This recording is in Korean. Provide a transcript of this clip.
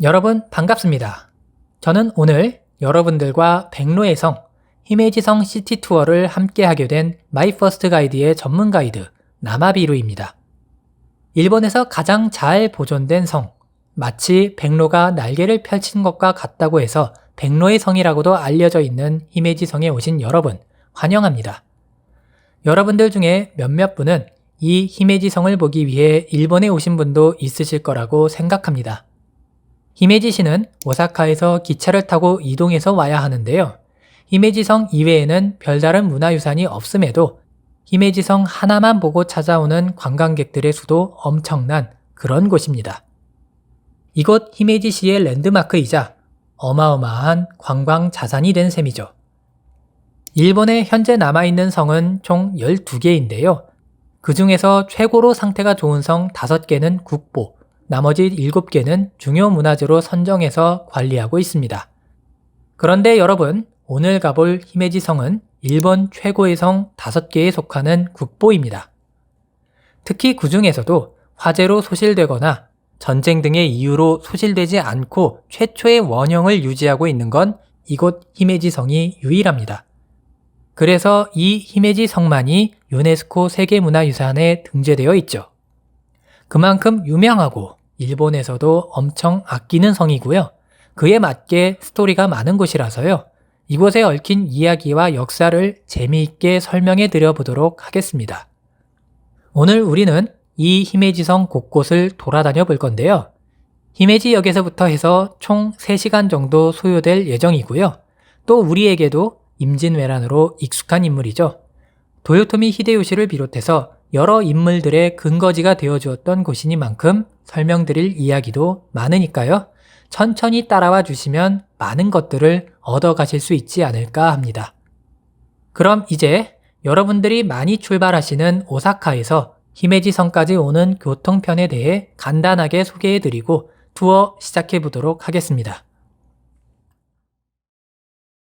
여러분 반갑습니다. 저는 오늘 여러분들과 백로의 성, 히메지성 시티 투어를 함께 하게 된 마이 퍼스트 가이드의 전문 가이드 나마비루입니다. 일본에서 가장 잘 보존된 성, 마치 백로가 날개를 펼친 것과 같다고 해서 백로의 성이라고도 알려져 있는 히메지성에 오신 여러분 환영합니다. 여러분들 중에 몇몇 분은 이 히메지성을 보기 위해 일본에 오신 분도 있으실 거라고 생각합니다. 히메지 시는 오사카에서 기차를 타고 이동해서 와야 하는데요. 히메지성 이외에는 별다른 문화유산이 없음에도 히메지성 하나만 보고 찾아오는 관광객들의 수도 엄청난 그런 곳입니다. 이곳 히메지시의 랜드마크이자 어마어마한 관광 자산이 된 셈이죠. 일본에 현재 남아있는 성은 총 12개인데요. 그 중에서 최고로 상태가 좋은 성 5개는 국보, 나머지 7개는 중요 문화재로 선정해서 관리하고 있습니다. 그런데 여러분, 오늘 가볼 히메지 성은 일본 최고의 성 5개에 속하는 국보입니다. 특히 그 중에서도 화재로 소실되거나 전쟁 등의 이유로 소실되지 않고 최초의 원형을 유지하고 있는 건 이곳 히메지 성이 유일합니다. 그래서 이 히메지 성만이 유네스코 세계문화유산에 등재되어 있죠. 그만큼 유명하고 일본에서도 엄청 아끼는 성이고요. 그에 맞게 스토리가 많은 곳이라서요. 이곳에 얽힌 이야기와 역사를 재미있게 설명해 드려 보도록 하겠습니다. 오늘 우리는 이 히메지성 곳곳을 돌아다녀 볼 건데요. 히메지역에서부터 해서 총 3시간 정도 소요될 예정이고요. 또 우리에게도 임진왜란으로 익숙한 인물이죠. 도요토미 히데요시를 비롯해서 여러 인물들의 근거지가 되어 주었던 곳이니만큼 설명드릴 이야기도 많으니까요. 천천히 따라와 주시면 많은 것들을 얻어 가실 수 있지 않을까 합니다. 그럼 이제 여러분들이 많이 출발하시는 오사카에서 히메지 성까지 오는 교통편에 대해 간단하게 소개해 드리고 투어 시작해 보도록 하겠습니다.